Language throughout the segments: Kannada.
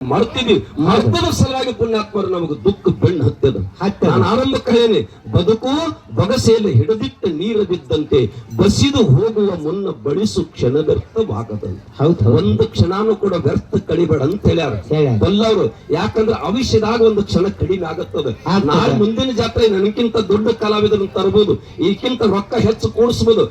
ಮರ್ತಿದ್ವಿ ಮರ್ತದ ಸಲುವಾಗಿ ಪುಣ್ಯಾತ್ಮರು ನಮಗೆ ದುಃಖ ಬೆಣ್ಣು ಹತ್ತದ. ನಾನು ಆರಂಭ ಕಳೆಯೇನೆ ಬದುಕು ಬಗಸೆಯಲ್ಲಿ ಹಿಡಿದಿಟ್ಟ ನೀರು ಬಿದ್ದಂತೆ ಬಸಿದು ಹೋಗುವ ಮುನ್ನ ಬಳಿಸು ಕ್ಷಣ ವ್ಯರ್ಥವಾಗದಂತೆ ಹೌದು. ಒಂದು ಕ್ಷಣಾನು ಕೂಡ ವ್ಯರ್ಥ ಕಳಿಬೇಡ ಅಂತ ಹೇಳ್ಯಾರ. ಬಲ್ಲವರು ಯಾಕಂದ್ರೆ ಅವಿಷ್ಯದಾಗ ಒಂದು ಕ್ಷಣ ಕಡಿಮೆ ಆಗತ್ತದ. ನಾಳೆ ಮುಂದಿನ ಜಾತ್ರೆ ನನಗಿಂತ ದೊಡ್ಡ ಕಲಾವಿದರನ್ನು ತರಬಹುದು ಈಗಿಂತ ರೊಕ್ಕ ಹೆಚ್ಚು ಕೂಡಿಸಬಹುದು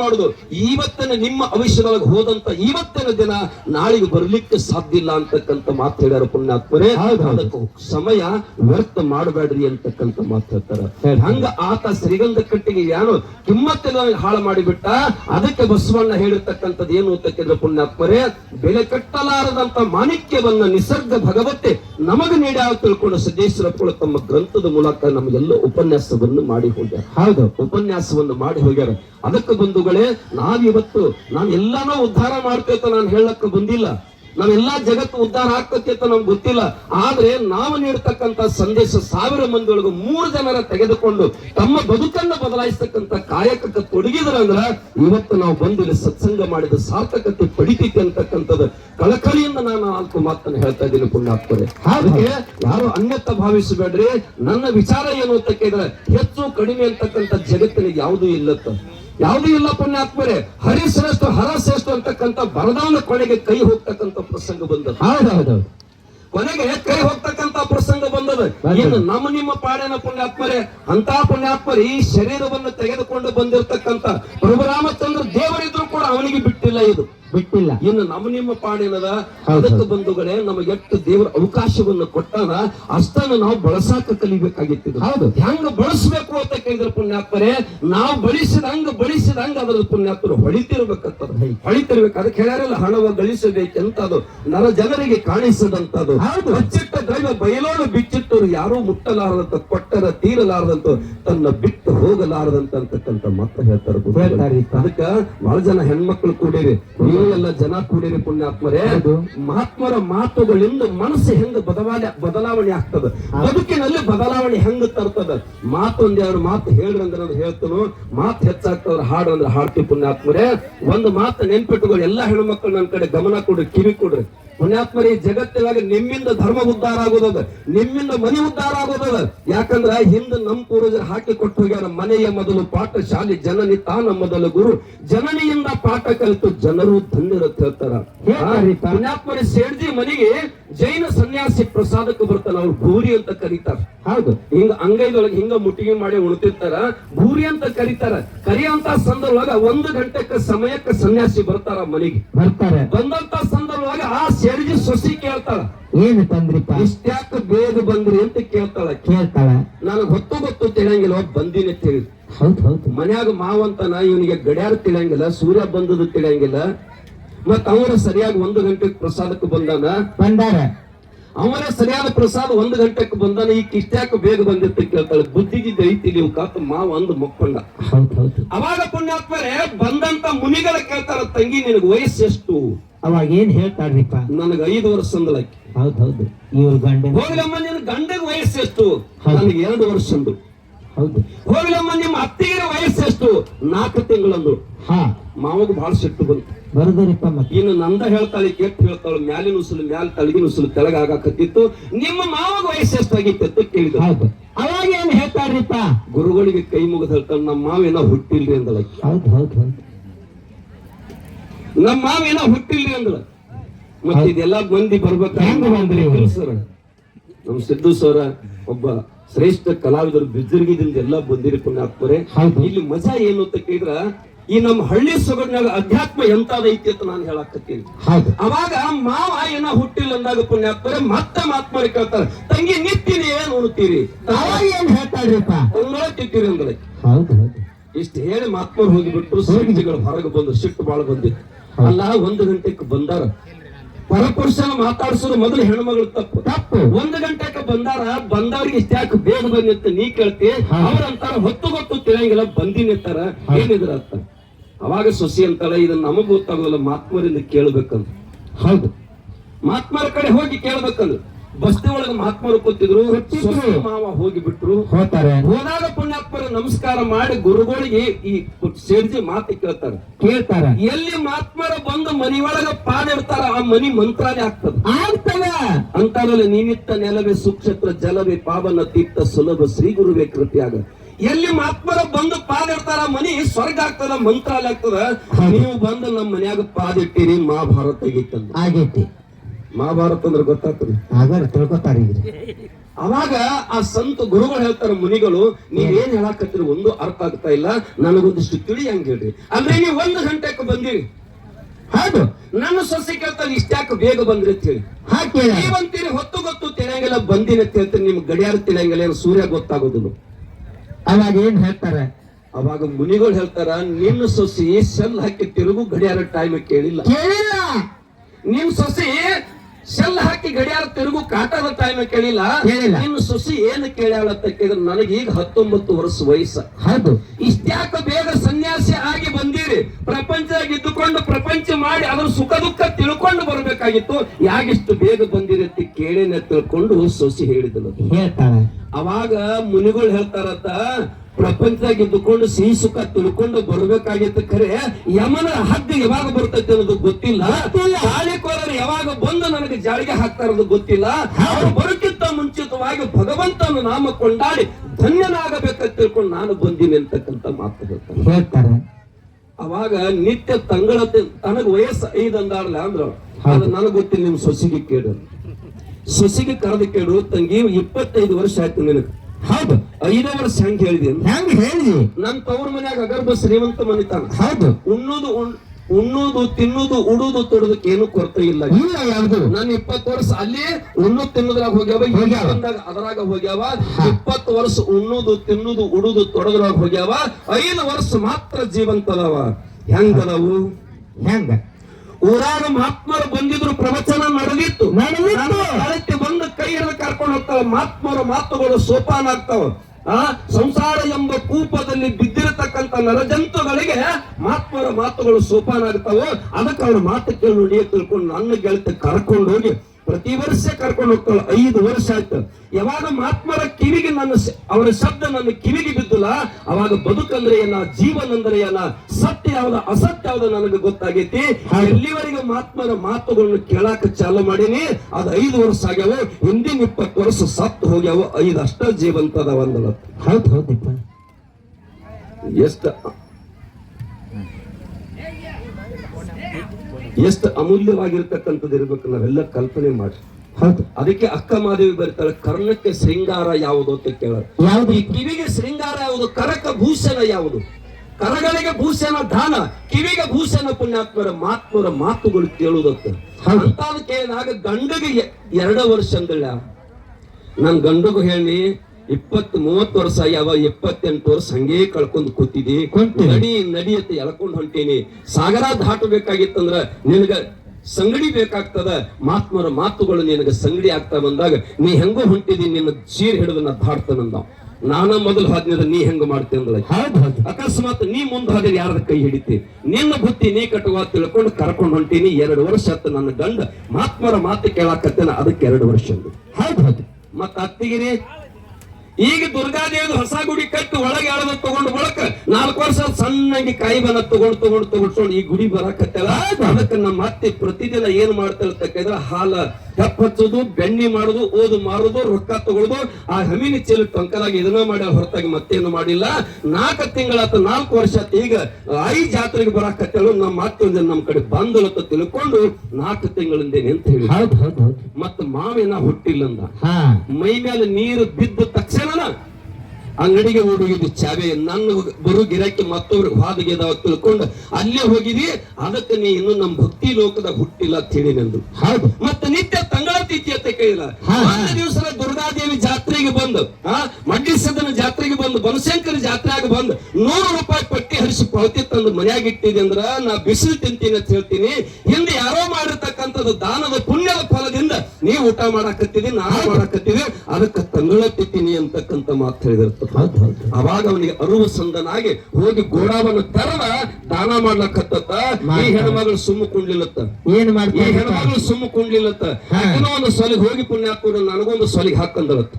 ಮಾಡುದು. ಇವತ್ತಿನ ನಿಮ್ಮ ಭವಿಷ್ಯದೊಳಗೆ ಹೋದಂತ ಇವತ್ತಿನ ದಿನ ನಾಳೆಗೆ ಬರ್ಲಿಕ್ಕೆ ಸಾಧ್ಯ ಇಲ್ಲ ಅಂತಕ್ಕಂಥ ಮಾತು ಹೇಳ್ಯಾರ ಪುಣ್ಯಾತ್ಮರೇ. ಅದಕ್ಕೆ ಸಮಯ ವ್ಯರ್ಥ ಮಾಡಬೇಡ್ರಿ ಅಂತಕ್ಕಂಥ ಮಾತು ಹೇಳ್ತಾರ. ಹಂಗ ಆತ ಶ್ರೀಗಂಧ ಕಟ್ಟಿಗೆ ಯಾರು ಕಿಮ್ಮತ್ತಿನ ಹಾಳು ಮಾಡಿಬಿಟ್ಟ ಅದಕ್ಕೆ ಬಸವಣ್ಣ ಹೇಳಿರ್ತಕ್ಕಂಥದ್ದು ಏನು ಅಂತ ಕೇಳಿದ್ರೆ ಪುಣ್ಯಾತ್ಮರೇ ಬೆಲೆ ಕಟ್ಟಲಾರದಂತ ಮಾಣಿಕ್ಯವನ್ನ ನಿಸರ್ಗ ಭಗವತ್ತೆ ನಮಗೆ ನೀಡ ತಿಳ್ಕೊಂಡು ಸಿದ್ದೇಶ್ವರಪ್ಪಳು ತಮ್ಮ ಗ್ರಂಥದ ಮೂಲಕ ನಮಗೆಲ್ಲ ಉಪನ್ಯಾಸವನ್ನು ಮಾಡಿ ಹೋಗ್ಯಾರ. ಹೌದು. ಉಪನ್ಯಾಸವನ್ನು ಮಾಡಿ ಹೋಗ್ಯಾರ. ಅದಕ್ಕೆ ಬಂಧುಗಳೇ ನಾವಿವತ್ತು ನಾನು ಎಲ್ಲಾನು ಉದ್ಧಾರ ಮಾಡ್ತೇತ ನಾನು ಹೇಳಕ್ಕೆ ಬಂದಿಲ್ಲ. ನಾವೆಲ್ಲಾ ಜಗತ್ತು ಉದ್ಧಾರ ಆಗ್ತತಿ ಅಂತ ನಮ್ಗೆ ಗೊತ್ತಿಲ್ಲ. ಆದ್ರೆ ನಾವು ನೀಡ್ತಕ್ಕಂತ ಸಂದೇಶ ಸಾವಿರ ಮಂದಿ ಒಳಗೆ ಮೂರು ಜನರ ತೆಗೆದುಕೊಂಡು ತಮ್ಮ ಬದುಕನ್ನ ಬದಲಾಯಿಸ್ತಕ್ಕಂತ ಕಾಯಕಕ್ಕೆ ತೊಡಗಿದ್ರಂದ್ರ ಇವತ್ತು ನಾವು ಬಂದು ಇಲ್ಲಿ ಸತ್ಸಂಗ ಮಾಡಿದ ಸಾರ್ಥಕತೆ ಪಡಿತೈತಿ ಅಂತಕ್ಕಂಥದ್ದು ಕಳಕಳಿಯಿಂದ ನಾನು ನಾಲ್ಕು ಮಾತನ್ನು ಹೇಳ್ತಾ ಇದ್ದೀನಿ ಪುಣ್ಯಾತ್ಮರೆ. ಹಾಗೆ ಯಾರು ಅನ್ಯತ್ತ ಭಾವಿಸಬೇಡ್ರಿ. ನನ್ನ ವಿಚಾರ ಏನು ಅಂತ ಕೇಳಿದ್ರೆ ಹೆಚ್ಚು ಕಡಿಮೆ ಅಂತಕ್ಕಂಥ ಜಗತ್ತಿನ ಯಾವುದೂ ಇಲ್ಲತ್ತ. ಯಾವುದೂ ಇಲ್ಲ ಪುಣ್ಯಾತ್ಮರೇ ಹರಿಶ್ರೇಷ್ಠ ಹರಶ್ರೇಷ್ಠ ಅಂತಕ್ಕಂಥ ಬರದಾನ ಕೊನೆಗೆ ಕೈ ಹೋಗ್ತಕ್ಕಂಥ ಪ್ರಸಂಗ ಬಂದದ ಹೌದು ಹೌದು ಕೊನೆಗೆ ಕೈ ಹೋಗ್ತಕ್ಕಂತ ಪ್ರಸಂಗ ಬಂದದ ಬಂದದ. ಏನು ನಮ್ಮ ನಿಮ್ಮ ಪಾಡಿನ ಪುಣ್ಯಾತ್ಮರೇ ಅಂತ ಪುಣ್ಯಾತ್ಮರು ಈ ಶರೀರವನ್ನು ತೆಗೆದುಕೊಂಡು ಬಂದಿರತಕ್ಕಂತ ಪ್ರಭು ರಾಮಚಂದ್ರ ದೇವರಿದ್ರು ಕೂಡ ಅವನಿಗೆ ಬಿಟ್ಟಿಲ್ಲ ಇದು. ಬಿಟ್ಟಿಲ್ಲ. ಇನ್ನು ನಮ್ಮ ನಿಮ್ಮ ಪಾಡಿನದ. ಅದಕ್ಕೆ ಬಂಧುಗಳೇ ನಮಗೆ ಎಷ್ಟು ದೇವರ ಅವಕಾಶವನ್ನು ಕೊಟ್ಟಾನ ಅಷ್ಟನ್ನು ನಾವು ಬಳಸಾಕ ಕಲಿಬೇಕಾಗಿತ್ತು. ಹೌದು. ಹೆಂಗ ಬಳಸಬೇಕು ಅಂತ ಕೇಳಿದ್ರೆ ಪುಣ್ಯಾತ್ಮರೇ ನಾವು ಬಳಸಿದಂಗ ಬಳಸಿದಂಗ ಅದರ ಪುಣ್ಯಾತ್ಮರು ಹೊಳಿತಿರ್ಬೇಕಂತ ಹೊಳಿತಿರ್ಬೇಕು ಅದಕ್ಕೆ ಹೇಳ್ಯಾರಲ್ಲ ಹಣವ ಗಳಿಸಬೇಕೆಂತ ಅದು ನರ ಜನರಿಗೆ ಕಾಣಿಸದಂತದು. ಹೌದು. ಬಚ್ಚಿಟ್ಟ ದೈವ ಬಯಲೋಳು ಬಿಚ್ಚಿಟ್ಟರು ಯಾರೂ ಮುಟ್ಟಲಾರದಂತ ಕೊಟ್ಟರ ತೀರಲಾರದಂತ ತನ್ನ ಬಿಟ್ಟು ಹೋಗಲಾರದಂತ ಅಂತಕ್ಕಂಥ ಮಾತ್ರ ಹೇಳ್ತಾರೆ ಅದಕ್ಕ ಬಹಳ ಜನ ಹೆಣ್ಮಕ್ಳು ಕೂಡಿರಿ. ಎಲ್ಲ ಜನ ಕೂಡಿರಿ ಪುಣ್ಯಾತ್ಮರೇ. ಮಹಾತ್ಮರ ಮಾತುಗಳಿಂದ ಮನಸ್ಸು ಹೆಂಗ ಬದಲಾವಣೆ ಬದಲಾವಣೆ ಆಗ್ತದ? ಬದುಕಿನಲ್ಲಿ ಬದಲಾವಣೆ ಹೆಂಗ ತರ್ತದ? ಮಾತೊಂದ್ ಎರಡು ಮಾತು ಹೇಳ್ರಿ ಅಂದ್ರೆ ಹೇಳ್ತನು ಮಾತು ಹೆಚ್ಚಾಗ್ತದ್ರ ಹಾಡು ಅಂದ್ರೆ ಹಾಡ್ತಿ ಪುಣ್ಯಾತ್ಮರೇ. ಒಂದು ಮಾತು ನೆನ್ಪಿಟ್ಟುಗಳು ಎಲ್ಲಾ ಹೆಣ್ಮಕ್ಳು ನನ್ನ ಕಡೆ ಗಮನ ಕೊಡ್ರಿ ಕಿವಿ ಕೊಡ್ರಿ. ಪುಣ್ಯಾತ್ಮರಿ ಜಗತ್ತಿನಾಗ ನಿಮ್ಮಿಂದ ಧರ್ಮ ಉದ್ಧಾರ ಆಗೋದದ ನಿಮ್ಮಿಂದ ಮನೆ ಉದ್ಧಾರ ಆಗೋದದ ಯಾಕಂದ್ರ ಹಿಂದ ನಮ್ ಪೂರ್ವಜರು ಹಾಕಿ ಕೊಟ್ಟು ಹೋಗ್ಯಾರ ಮನೆಯ ಮೊದಲು ಪಾಠ ಶಾಲೆ ಜನನಿ ತಾನ ಮೊದಲು ಗುರು. ಜನನಿಯಿಂದ ಪಾಠ ಕಲಿತು ಜನರು ಧನ್ಯರತ್ ಹೇಳ್ತಾರ. ಪುಣ್ಯಾತ್ಮರಿ ಸೇಡ್ಜಿ ಮನೆಗೆ ಜೈನ ಸನ್ಯಾಸಿ ಪ್ರಸಾದಕ್ಕೆ ಬರ್ತಾನ ಅವ್ರು ಭೂರಿ ಅಂತ ಕರೀತಾರ. ಹೌದು. ಹಿಂಗ ಅಂಗೈದೊಳಗೆ ಹಿಂಗ ಮುಟ್ಟಿಗೆ ಮಾಡಿ ಉಣ್ತಿರ್ತಾರ ಭೂರಿ ಅಂತ ಕರೀತಾರ. ಕರಿಯಂತ ಸಂದರ್ಭ ಒಂದು ಗಂಟೆಕ್ಕ ಸಮಯಕ್ಕೆ ಸನ್ಯಾಸಿ ಬರ್ತಾರ ಮನೆಗೆ. ಬರ್ತಾರೆ. ಬಂದಂತ ಸಂದರ್ಭ ಆ ಸೇಡ್ಜಿ ಸೊಸಿ ಕೇಳ್ತಾಳ. ಏನು ತಂದ್ರಿಪ್ಪ ಇಷ್ಟ್ಯಾಕ ಬೇಗ ಬಂದ್ರಿ ಅಂತ ಕೇಳ್ತಾಳ. ಕೇಳ್ತಾಳ? ನನಗ್ ಹೊತ್ತು ಗೊತ್ತು ತಿಳಿಯಂಗಿಲ್ಲ ಬಂದಿನ ಅಂತ ಹೇಳಿ ಹೌದು ಹೌದು. ಮನ್ಯಾಗ ಮಾವಂತನ ಇವನಿಗೆ ಗಡಿಯಾರ ತಿಳಿಯಂಗಿಲ್ಲ ಸೂರ್ಯ ಬಂದದ್ದು ತಿಳಿಯಂಗಿಲ್ಲ. ಮತ್ತ ಅವರ ಸರಿಯಾಗಿ ಒಂದು ಗಂಟೆಗೆ ಪ್ರಸಾದಕ್ಕೆ ಬಂದಾನ. ಬಂದಾರ? ಅವರ ಸರಿಯಾದ ಪ್ರಸಾದ ಒಂದು ಗಂಟೆಗೆ ಬಂದಾನ ಈ ಕಿಷ್ಟ್ಯಾಕ ಬೇಗ ಬಂದಿತ್ತು ಕೇಳ್ತಾಳೆ. ಬುದ್ಧಿಗಿದ್ದ ಐತಿ ನೀವು ಕಾತು ಮಾವ ಅಂದು ಮಕ್ಕೊಂಡ. ಅವಾಗ ಪುಣ್ಯಾತ್ಮರೇ ಬಂದಂತ ಮುನಿಗಳ ಕೇಳ್ತಾರ ತಂಗಿ ನಿನಗ ವಯಸ್ಸು ಎಷ್ಟು? ಅವಾಗ ಏನ್ ಹೇಳ್ತಾಳ್ರಿಪ್ಪ? ನನಗೆ ಐದು ವರ್ಷ ಅಂದಳಕ್ಕೆ ಹೌದು ಹೌದು. ಇವ್ರ ಗಂಡ ಹೋಗ್ಲಮ್ಮ ನಿನ್ ಗಂಡಗ ವಯಸ್ಸು ಎಷ್ಟು. ನನಗೆ ಎರಡು ವರ್ಷ ಅಂದು ಹೌದು. ಹೋಗ್ಲಮ್ಮ ನಿಮ್ಮ ಅತ್ತಿಗೆ ವಯಸ್ಸು ಎಷ್ಟು? ನಾಲ್ಕು ತಿಂಗಳಂದು ಹಾ. ಮಾವಗ ಬಹಳ ಸಿಟ್ಟು ಬಂತು. ಬರದರಿಪ್ಪ ಇನ್ನು ನಂದ ಹೇಳ್ತಾಳೆ ಕೆಟ್ಟು ಹೇಳ್ತಾಳು ಮ್ಯಾಲಿನ ಉಸುಲು ಮ್ಯಾಲ ತಳಗಿನ ಉಸುಲು ತೆಳಗ ಆಗಾಕತ್ತಿತ್ತು. ನಿಮ್ಮ ಮಾವಗ ವಯಸ್ಸು ಎಷ್ಟಾಗಿತ್ತು ಕೇಳಿದ್ರು. ಅವಾಗ ಏನ್ ಹೇಳ್ತಾರ್ರಿಪ್ಪ? ಗುರುಗಳಿಗೆ ಕೈ ಮುಗಿದು ಹೇಳ್ತಾಳೆ ನಮ್ಮ ಮಾವೇನ ಹುಟ್ಟಿಲ್ರಿ ಅಂದಳ ಹೌದು ಹೌದು ನಮ್ಮ ಮಾವೇನ ಹುಟ್ಟಿಲ್ರಿ ಅಂದಳ. ಮತ್ತೆ ಇದೆಲ್ಲ ಮಂದಿ? ಬರ್ಬೇಕು ಸರ್. ನಮ್ ಸಿದ್ದು ಸರ ಒಬ್ಬ ಶ್ರೇಷ್ಠ ಕಲಾವಿದರು ಬಿಜ್ಜರ್ಗಿದಿಂದ ಎಲ್ಲ ಬಂದಿರಿ ಪುಣ್ಯಾತ್ಮರೇ. ಇಲ್ಲಿ ಮಜಾ ಏನು ಅಂತ ಕೇಳಿದ್ರ? ಈ ನಮ್ಮ ಹಳ್ಳಿ ಸೊಗಡಿನಾಗ ಅಧ್ಯಾತ್ಮ ಎಂತಾದೈತಿ ಅಂತ ನಾನು ಹೇಳಾಕತ್ತೀನಿ. ಅವಾಗ ಮಾವ ಏನ ಹುಟ್ಟಿಲ್ಲ ಅಂದಾಗ ಪುಣ್ಯಾತ್ಮರೆ ಮತ್ತೆ ಮಾತ್ಮರಿ ಕೇಳ್ತಾರೆ ತಂಗಿ ನಿತ್ತೀನಿ ಏನ್ ಉಣ್ತೀರಿ? ಏನ್ ತಿಂತೀರಿ ಅಂದ್ರೆ ಇಷ್ಟು ಹೇಳಿ ಮಾತ್ಮರು ಹೋಗಿಬಿಟ್ಟು ಸಿಟ್ಟಿಗಳು ಹೊರಗೆ ಬಂದು ಸಿಟ್ಟು ಬಾಳ ಬಂದಿತ್ತು. ಅಲ್ಲ ಒಂದು ಗಂಟೆಗೆ ಬಂದಾರ. ಪರಪುರುಷನ ಮಾತಾಡಿಸೋದು ಮೊದಲು ಹೆಣ್ಮಗಳು ತಪ್ಪು. ತಪ್ಪು. ಒಂದು ಗಂಟೆಗೆ ಬಂದಾರ ಬಂದವ್ರಿಗೆ ಇಷ್ಟ್ಯಾಕೆ ಬೇಗ ಬಂದಿತ್ತು ನೀ ಕೇಳ್ತಿ. ಅವ್ರಂತಾರ ಹೊತ್ತು ಗೊತ್ತು ತಿಳಿಯಂಗಿಲ್ಲ ಬಂದಿನಿತ್ತಾರ ಏನಿದ್ರ ಅಂತ ಅವಾಗ ಸೊಸಿ ಅಂತಲ್ಲ ಇದನ್ನ ನಮಗ್ ಗೊತ್ತಾಗೋದಿಲ್ಲ ಮಾತ್ಮರಿಂದ ಕೇಳ್ಬೇಕಂದ್ರೆ. ಹೌದು. ಮಹಾತ್ಮರ ಕಡೆ ಹೋಗಿ ಕೇಳ್ಬೇಕಂದ್ರೆ. ಬಸ್ತಿ ಒಳಗೆ ಮಹಾತ್ಮರು ಕೂತಿದ್ರು. ಮಾವ ಹೋಗಿ ಬಿಟ್ರು ಹೋಗ್ತಾರೆ. ಹೋದಾಗ ಪುಣ್ಯಾತ್ಮರ ನಮಸ್ಕಾರ ಮಾಡಿ ಗುರುಗಳಿಗೆ ಈ ಸೇರ್ಜಿ ಮಾತು ಕೇಳ್ತಾರೆ. ಕೇಳ್ತಾರೆ. ಎಲ್ಲಿ ಮಹಾತ್ಮರ ಬಂದು ಮನಿಯೊಳಗ ಪಾಡಿರ್ತಾರ ಆ ಮನಿ ಮಂತ್ರಾಲಯ ಆಗ್ತದೆ. ಆಗ್ತದ. ಅಂತಾರಲ್ಲ ನಿಮಿತ್ತ ನೆಲವೇ ಸುಕ್ಷತ್ರ ಜಲವೇ ಪಾವನ ತೀರ್ಥ ಸುಲಭ ಶ್ರೀ ಗುರುವೇ ಕೃಪೆಯಾಗ ಎಲ್ಲಿ ಮಹಾತ್ಮರ ಬಂದು ಪಾದಿರ್ತಾರ ಮನಿ ಸ್ವರ್ಗ ಆಗ್ತದ ಮಂತ್ರಾಲಯ ಆಗ್ತದ ನೀವು ಬಂದು ನಮ್ಮ ಮನ್ಯಾಗ ಪಾದಿಟ್ಟಿರಿ ಮಹಾಭಾರತ ಆಗಿತ್ತಂದ ಆಗೈತಿ. ಮಹಾಭಾರತ ಅಂದ್ರೆ ಗೊತ್ತಾಗ್ತದೆ. ಆಗಾರ ತಿಳ್ಕೊತಾರ ಅವಾಗ ಆ ಸಂತ ಗುರುಗಳು ಹೇಳ್ತಾರ ಮುನಿಗಳು ನೀವೇನ್ ಹೇಳಾಕತ್ತೀರಿ ಒಂದು ಅರ್ಥ ಆಗ್ತಾ ಇಲ್ಲ ನನಗೊಂದಿಷ್ಟು ತಿಳಿ ಹಂಗ ಹೇಳ್ರಿ. ಅಂದ್ರೆ ನೀವು ಒಂದು ಗಂಟೆಗೆ ಬಂದಿರಿ. ಹೌದು. ನನ್ನ ಸೊಸೆ ಕೇಳ್ತಾರೆ ಇಷ್ಟ್ಯಾಕೆ ಬೇಗ ಬಂದ್ರಿ ಅಂತ ಹೇಳಿ. ಹಾ ಕೇಳ ನೀವಂತೀರಿ ಹೊತ್ತು ಗೊತ್ತು ತಿಳಿಯಂಗಿಲ್ಲ ಬಂದಿನ ಅಂತ ಹೇಳ್ತೀರಿ ನಿಮ್ ಗಡಿಯಾರ ತಿಳಿಯಂಗಿಲ್ಲ ಏನು ಸೂರ್ಯ ಗೊತ್ತಾಗೋದಿಲ್ಲ. ಅವಾಗ ಏನ್ ಹೇಳ್ತಾರೆ? ಅವಾಗ ಮುನಿಗಳು ಹೇಳ್ತಾರ ನಿನ್ನ ಸೊಸಿ ಸೆಲ್ ಹಾಕಿ ತಿರುಗು ಗಡಿಯಾರ ಟೈಮ್ ಕೇಳಿಲ್ಲ. ಕೇಳಿಲ್ಲ. ನಿಮ್ ಸೊಸಿ ಸೆಲ್ ಹಾಕಿ ಗಡಿಯಾರ ತಿರುಗು ಕಾಟದ ಟೈಮ್ ಕೇಳಿಲ್ಲ. ನಿಮ್ ಸೊಸಿ ಏನು ಕೇಳ್ಯಾಳ? ಅಂತ ಕೇಳಿದ್ರೆ ನನಗೆ ಈಗ ಹತ್ತೊಂಬತ್ತು ವರ್ಷ ವಯಸ್ಸ. ಹೌದು. ಇಷ್ಟ್ಯಾಕ ಬಂದಿರಿ ಪ್ರಪಂಚದಾಗ ಇದ್ದುಕೊಂಡು ಪ್ರಪಂಚ ಮಾಡಿ ಅದರ ಸುಖ ದುಃಖ ತಿಳ್ಕೊಂಡು ಬರಬೇಕಾಗಿತ್ತು. ಯಾಗಿಷ್ಟು ಬೇಗ ಬಂದಿರಿ ಅಂತ ಕೇಳೇನೆ ತಿಳ್ಕೊಂಡು ಸೊಸಿ ಹೇಳಿದಳು. ಹೇಳ್ತಾಳೆ. ಅವಾಗ ಮುನಿಗಳು ಹೇಳ್ತಾರತ್ತ ಪ್ರಪಂಚದಾಗ ಇದ್ದುಕೊಂಡು ಸಿಹಿ ಸುಖ ತಿಳ್ಕೊಂಡು ಬರ್ಬೇಕಾಗಿತ್ತು ಖರೆ ಯಮನ ಹದ್ದು ಯಾವಾಗ ಬರ್ತೈತೆ ಅನ್ನೋದು ಗೊತ್ತಿಲ್ಲ. ಹಾಳಿಕೋರರು ಯಾವಾಗ ಬಂದು ನನಗೆ ಜಾಳಿಗೆ ಹಾಕ್ತಾ ಇರೋದು ಗೊತ್ತಿಲ್ಲ. ಅವರು ಬರೋಕ್ಕಿಂತ ಮುಂಚಿತವಾಗಿ ಭಗವಂತನ ನಾಮ ಕೊಂಡಾಡಿ ಧನ್ಯನಾಗಬೇಕಂತ ತಿಳ್ಕೊಂಡು ನಾನು ಬಂದೀನಿ ಅಂತಕ್ಕಂಥ ಮಾತು ಹೇಳ್ತಾರ ಅವಾಗ ನಿತ್ಯ ತಂಗಳತೆ ತನಗ ವಯಸ್ಸು ಐದ್ ಅಂದಾಡ್ಲ ಅಂದ್ರ. ಅದು ನನಗ್ ಗೊತ್ತಿಲ್ಲ ನಿಮ್ ಸೊಸಿಗೆ ಕೇಳು ಸೊಸಿಗೆ ಕರೆದು ಕೇಳು ತಂಗಿ ಇಪ್ಪತ್ತೈದು ವರ್ಷ ಆಯ್ತು ನಿನಗೆ. ಹೌದು. ಐದೇ ವರ್ಷ ಹೆಂಗ್ ಹೇಳಿದೆ ಹೆಂಗ್ ಹೇಳಿ ನನ್ ತವ್ರ ಮನ್ಯಾಗ ಅಗರ್ಭ ಶ್ರೀಮಂತ ಮನಿತಾನ. ಹೌದು. ಉಣ್ಣೋದು ಉಣ್- ಉಣ್ಣುದು ತಿನ್ನುದು ಉಡುದು ತೊಡುದಕ್ಕೆ ಏನು ಕೊರತೆ ಇಲ್ಲ. ಇಲ್ಲ ಯಾವ್ದು ನಾನು ಇಪ್ಪತ್ತು ವರ್ಷ ಅಲ್ಲಿ ಉಣ್ಣು ತಿನ್ನುದ್ರಾಗ ಹೋಗ್ಯಾವ ಅದ್ರಾಗ ಹೋಗ್ಯಾವ. ಬಂದಾಗ ಅದರಾಗ ಹೋಗ್ಯಾವ. ಇಪ್ಪತ್ತು ವರ್ಷ ಉಣ್ಣುದು ತಿನ್ನುದು ಉಡುದು ತೊಡದ್ರಾಗ ಹೋಗ್ಯಾವ. ಐದು ವರ್ಷ ಮಾತ್ರ ಜೀವಂತದವ. ಹೆಂಗದವು ಹೆಂಗ? ಊರಾಗ ಮಹಾತ್ಮರು ಬಂದಿದ್ರು ಪ್ರವಚನ ನಡೆದಿತ್ತು. ನಡೆದಿತ್ತು. ಬಂದು ಕೈ ಹಿಡಿದು ಕರ್ಕೊಂಡು ಹೋಗ್ತಾವ ಮಹಾತ್ಮರ ಮಾತುಗಳು ಸೋಪಾನ ಆಗ್ತಾವ. ಆ ಸಂಸಾರ ಎಂಬ ಕೂಪದಲ್ಲಿ ಬಿದ್ದಿರತಕ್ಕಂತ ನರಜಂತುಗಳಿಗೆ ಮಹಾತ್ಮರ ಮಾತುಗಳು ಸೋಪಾನ ಆಗ್ತಾವೋ ಅದಕ್ಕೆ ಅವ್ರ ಮಾತು ಕೇಳಿ ತಿಳ್ಕೊಂಡು ನನ್ನ ಗೆಳತಿ ಕರ್ಕೊಂಡು ಹೋಗಿ ಪ್ರತಿ ವರ್ಷ ಕರ್ಕೊಂಡು ಹೋಗ್ತಾಳ. ಐದು ವರ್ಷ ಆಯ್ತು. ಯಾವಾಗ ಮಹಾತ್ಮರ ಕಿವಿಗೆ ನನ್ನ ಅವರ ಶಬ್ದ ನನ್ನ ಕಿವಿಗೆ ಬಿದ್ದಿಲ್ಲ ಅವಾಗ ಬದುಕಂದ್ರೆ ಏನ ಜೀವನ ಅಂದ್ರೆ ಏನ ಸತ್ಯ ಯಾವ್ದ ಅಸತ್ಯ ಯಾವ್ದ ನನಗೆ ಗೊತ್ತಾಗೈತಿ? ಎಲ್ಲಿವರೆಗೂ ಮಹಾತ್ಮರ ಮಾತುಗಳನ್ನು ಕೇಳಾಕ ಚಾಲು ಮಾಡೀನಿ? ಅದ್ ಐದು ವರ್ಷ ಆಗ್ಯಾವ. ಹಿಂದಿನ ಇಪ್ಪತ್ತು ವರ್ಷ ಸತ್ತು ಹೋಗ್ಯಾವ. ಐದು ಅಷ್ಟ ಜೀವಂತದ ಒಂದ್ ಹೌದು ಹೌದಪ್ಪ ಎಷ್ಟ ಎಷ್ಟು ಅಮೂಲ್ಯವಾಗಿರ್ತಕ್ಕಂಥದ್ದು ಇರಬೇಕು ನಾವೆಲ್ಲ ಕಲ್ಪನೆ ಮಾಡಿ ಹೌದು. ಅದಕ್ಕೆ ಅಕ್ಕ ಮಾದೇವಿ ಬರ್ತಾಳೆ ಕರ್ಣಕ್ಕೆ ಶೃಂಗಾರ ಯಾವುದು ಅಂತ ಕೇಳ ಯಾವುದು? ಈ ಕಿವಿಗೆ ಶೃಂಗಾರ ಯಾವುದು? ಕರಕ ಭೂಷಣ ಯಾವುದು? ಕರಗಳಿಗೆ ಭೂಷಣ ದಾನ ಕಿವಿಗೆ ಭೂಷಣ ಪುಣ್ಯಾತ್ಮರ ಮಾತ್ಮರ ಮಾತುಗಳು ಕೇಳುವುದಕ್ಕೆ. ಕೇಳಿದಾಗ ಏನಾಗ ಗಂಡಗೆ ಎರಡು ವರ್ಷ ಅಂದಳ ನನ್ ಗಂಡಗೂ ಹೇಳಿ ಇಪ್ಪತ್ ಮೂವತ್ತು ವರ್ಷ ಯಾವ ಎಪ್ಪತ್ತೆಂಟು ವರ್ಷ ಹಂಗೆ ಕಳ್ಕೊಂಡು ಕೂತಿದಿ. ಕುಂತೀನಿ. ನಡಿ ನಡಿ ಅಂತ ಎಳ್ಕೊಂಡು ಹೊಂಟೇನಿ. ಸಾಗರ ದಾಟಬೇಕಾಗಿತ್ತಂದ್ರ ನಿನಗ ಸಂಗಡಿ ಬೇಕಾಗ್ತದ. ಮಾತ್ಮರ ಮಾತುಗಳು ನಿನಗ ಸಂಗಡಿ ಆಗ್ತಾ ಬಂದಾಗ ನೀ ಹೆಂಗೋ ಹೊಂಟಿದಿ ನಿನ್ನ ಚೀರ್ ಹಿಡಿದು ನಾ ದಾಡ್ತಾನಂದ ನಾನ ಮೊದಲು ಹಾದ್ನದ ನೀ ಹೆಂಗ ಅಂದಳ ಹೌದು ಅಕಸ್ಮಾತ್ ನೀ ಮುಂದೆ ಹಾದಿರಿ ಯಾರದ ಕೈ ಹಿಡಿತಿ? ನಿನ್ನ ಬುತ್ತಿ ನೀ ಕಟ್ಟುವ ತಿಳ್ಕೊಂಡು ಕರ್ಕೊಂಡು ಹೊಂಟೀನಿ. ಎರಡು ವರ್ಷ ಅತ್ತ ನನ್ನ ಗಂಡ. ಮಾತ್ಮರ ಮಾತು ಕೇಳಾಕತ್ತೇನ ಅದಕ್ಕೆ ಎರಡು ವರ್ಷ ಹೌದು ಹೌದು. ಮತ್ತ ಅತ್ತಿಗಿರಿ ಈಗ ದುರ್ಗಾದೇವಿ ಹೊಸ ಗುಡಿ ಕಟ್ಟಿ ಒಳಗೆ ಎಳದ ತಗೊಂಡು ಬಳಕ ನಾಲ್ಕು ವರ್ಷ ಸಣ್ಣಗೆ ಕಾಯಿ ಬಲ ತಗೊಂಡು ತಗೊಂಡು ತಗೊಂಡು ಈ ಗುಡಿ ಬರಕತ್ತಲ್ಲ? ಅದಕ್ಕೆ ನಮ್ಮ ಅತ್ತೆ ಪ್ರತಿದಿನ ಏನ್ ಮಾಡ್ತಾ ತಕ್ಕಿದ್ರೆ ಹಾಲ ಹೆಪ್ಪ ಹಚ್ಚೋದು ಬೆಣ್ಣಿ ಮಾಡುದು ಓದು ಮಾರುದು ರೊಕ್ಕ ತಗೊಳುದು ಆ ಹಮಿನಿ ಚೀಲ ಟೊಂಕರಾಗಿ ಇದನ್ನ ಮಾಡಿ ಹೊರತಾಗಿ ಮತ್ತೇನು ಮಾಡಿಲ್ಲ. ನಾಲ್ಕು ತಿಂಗಳಾತ ನಾಲ್ಕು ವರ್ಷ ಈಗ ಐ ಜಾತ್ರೆಗೆ ಬರಾಕತ್ತೇಳು ನಮ್ಮ ಅತ್ತೆ ಒಂದ್ ನಮ್ಮ ಕಡೆ ಬಂದಲತ್ತ ತಿಳ್ಕೊಂಡು ನಾಲ್ಕು ತಿಂಗಳಿಂದ ಅಂತ ಹೇಳಿ ಮತ್ತ ಮಾವಿನ ಹುಟ್ಟಿಲ್ಲಂದ ಹಾ. ಮೈ ಮೇಲೆ ನೀರು ಬಿದ್ದ ತಕ್ಷಣ ಅಂಗಡಿಗೆ ಓಡೋಗಿದ್ದು ಚಾವೆ. ನನ್ನ ಬರು ಗಿರಾಕಿ ಮತ್ತೊಬ್ರಿಗೆ ಹಾದಿಗೆ ಇದಾವ ತಿಳ್ಕೊಂಡು ಅಲ್ಲೇ ಹೋಗಿದಿ? ಅದಕ್ಕೆ ನೀ ಇನ್ನು ನಮ್ಮ ಭಕ್ತಿ ಲೋಕದಾಗ ಹುಟ್ಟಿಲ್ಲ ಅಂತ ಹೌದು. ಮತ್ತೆ ನಿತ್ಯ ತಂಗಳ ಇಲ್ಲ. ಒಂದು ದಿವಸ ದುರ್ಗಾದೇವಿ ಜಾತ್ರೆಗೆ ಬಂದು ಆ ಮಡ್ಡಿಸದನ ಜಾತ್ರೆಗೆ ಬಂದು ಬನಶಂಕರ ಜಾತ್ರೆಗೆ ಬಂದು ನೂರು ರೂಪಾಯಿ ಪಟ್ಟಿ ಹರಿಸಿ ಪಾವತಿ ತಂದು ಮನ್ಯಾಗ ಇಟ್ಟಿದೆ ಅಂದ್ರ ನಾ ಬಿಸಿಲು ತಿಂತೀನಿ ಅಂತ ಹೇಳ್ತೀನಿ. ಹಿಂದೆ ಯಾರೋ ಮಾಡಿರ್ತಕ್ಕಂಥದ್ದು ದಾನದ ಪುಣ್ಯದ ಫಲದಿಂದ ನೀವು ಊಟ ಮಾಡಾಕತ್ತಿದಿ ನಾನು ಮಾಡಾಕತ್ತೀವಿ ಅದಕ್ಕೆ ತಂಗಳ ತಿತ್ತೀನಿ ಅಂತಕ್ಕಂಥ ಮಾತು ಹೇಳಿದಿರ್ತ ಅವಾಗ ಅವನಿಗೆ ಅರುವ ಸಂದನಾಗಿ ಹೋಗಿ ಗೋಡಾವನ್ನು ತರದ ದಾನ ಮಾಡ್ಲಕತ್ತ ಈ ಹೆಣ್ಮಗಳು ಸುಮ್ಮ ಕುಂಡ್ಲಿಲ್ಲತ್ತ. ಏನ್ ಮಾಡ್ತಾರೆ ಹೆಣ್ಮಗಳು ಸುಮ್ಮ ಕುಂಡ್ಲಿಲ್ಲತ್ತ. ಒಂದು ಸೊಲಿಗೆ ಹೋಗಿ ಪುಣ್ಯಾತ್ಮರು ನನಗೊಂದು ಸೊಲಿಗೆ ಹಾಕಂದವತ್ತು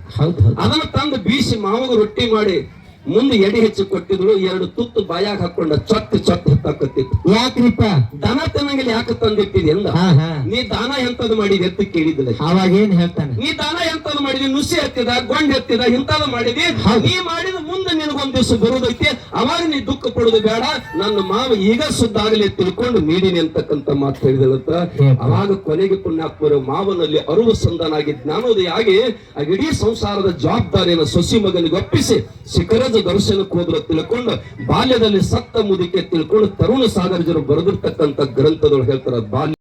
ಅದನ್ನ ತಂದು ಬೀಸಿ ಮಾವಗ ರೊಟ್ಟಿ ಮಾಡಿ ಮುಂದೆ ಎಡೆ ಹೆಚ್ಚು ಕೊಟ್ಟಿದ್ರು ಎರಡು ತುತ್ತು ಬಾಯಾಗ ಹಾಕೊಂಡ ಚೊತ್ತ ಚೊತ್ತ ಹತ್ತಾಕತ್ತಿತ್ತು ಯಾಕ್ರಿಪ್ಪ? ದನ ತನಗಲ್ಲಿ ಯಾಕೆ ತಂದಿಟ್ಟಿದೆ ಹಾ ನೀ ದಾನ ಎಂತದ್ ಮಾಡಿದೆ ಅಂತ ಕೇಳಿದಿಲ್ಲ ಅವಾಗ ಏನ್ ಹೇಳ್ತಾನೆ? ನೀ ದಾನ ಎಂತದ್ ಮಾಡಿದಿ? ನುಸಿ ಹತ್ತಿದ ಗೊಂಡ್ ಹತ್ತಿದ ಇಂತದ್ ಮಾಡಿದಿ. ನೀ ಮಾಡಿದ ಮುಂದೆ ನಿನಗೊಂದ್ ದಿವಸ ಬರುದೈತಿ ಅವಾಗ ನೀ ದುಃಖ ಪಡೋದು ಬೇಡ. ನನ್ನ ಮಾವ ಈಗ ಸುದ್ದಾಗಲಿ ತಿಳ್ಕೊಂಡು ನೀಡಿನಿ ಅಂತಕ್ಕಂತ ಮಾತು ಹೇಳಿದಳತ್ತ. ಅವಾಗ ಕೊನೆಗೆ ಪುಣ್ಯಾತ್ಮರು ಮಾವನಲ್ಲಿ ಅರುವು ಸಂಧಾನಾಗಿ ಜ್ಞಾನೋದಯ ಆಗಿ ಆ ಇಡೀ ಸಂಸಾರದ ಜವಾಬ್ದಾರಿಯನ್ನು ಸೊಸಿ ಮಗನಿಗೆ ಒಪ್ಪಿಸಿ ಶಿಖರದ ದರ್ಶನಕ್ಕೆ ಹೋದ್ರು ತಿಳ್ಕೊಂಡು ಬಾಲ್ಯದಲ್ಲಿ ಸತ್ತ ಮುದಿಕೆ ತಿಳ್ಕೊಂಡು ತರುಣ ಸಾಗರಜರು ಬರೆದಿರ್ತಕ್ಕಂಥ ಗ್ರಂಥದೊಳಗೆ ಹೇಳ್ತಾರೆ ಬಾಲ್ಯ